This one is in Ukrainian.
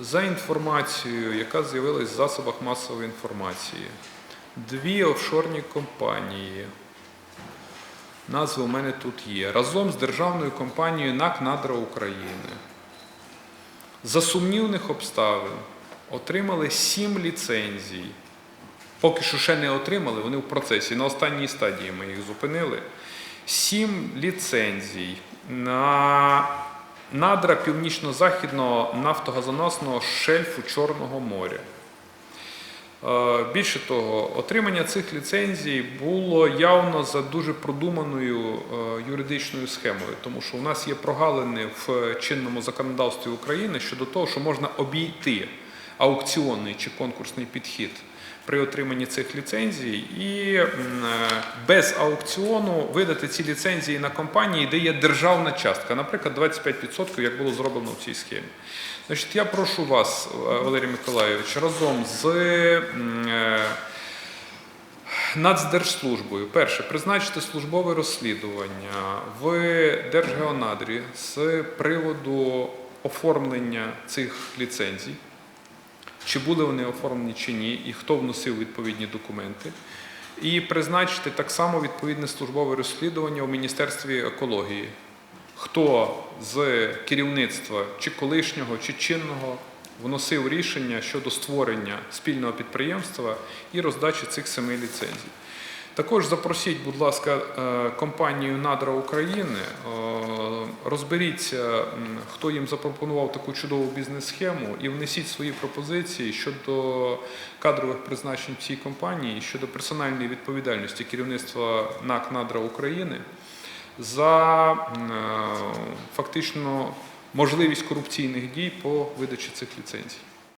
За інформацією, яка з'явилась в засобах масової інформації, дві офшорні компанії, назви у мене тут є, разом з державною компанією НАК Надра України за сумнівних обставин отримали сім ліцензій. Поки що ще не отримали, вони в процесі. На останній стадії ми їх зупинили. Сім ліцензій на надра північно-західного нафтогазоносного шельфу Чорного моря. Е, Більше того, отримання цих ліцензій було явно за дуже продуманою е, юридичною схемою, тому що у нас є прогалини в чинному законодавстві України щодо того, що можна обійти аукціонний чи конкурсний підхід при отриманні цих ліцензій. І е, без аукціону видати ці ліцензії на компанії, де є державна частка, наприклад, 25%, як було зроблено в цій схемі. Значить, я прошу вас, е, Валерій Миколайович, разом з е, Нацдержслужбою, перше, призначити службове розслідування в Держгеонадрі з приводу оформлення цих ліцензій, чи були вони оформлені чи ні, і хто вносив відповідні документи. І призначити так само відповідне службове розслідування у Міністерстві екології. Хто з керівництва чи колишнього, чи чинного вносив рішення щодо створення спільного підприємства і роздачі цих семи ліцензій. Також запросіть, будь ласка, е, компанію Надра України, е, розберіться, хто їм запропонував таку чудову бізнес-схему, і внесіть свої пропозиції щодо кадрових призначень цій компанії, щодо персональної відповідальності керівництва НАК Надра України за е, фактично можливість корупційних дій по видачі цих ліцензій.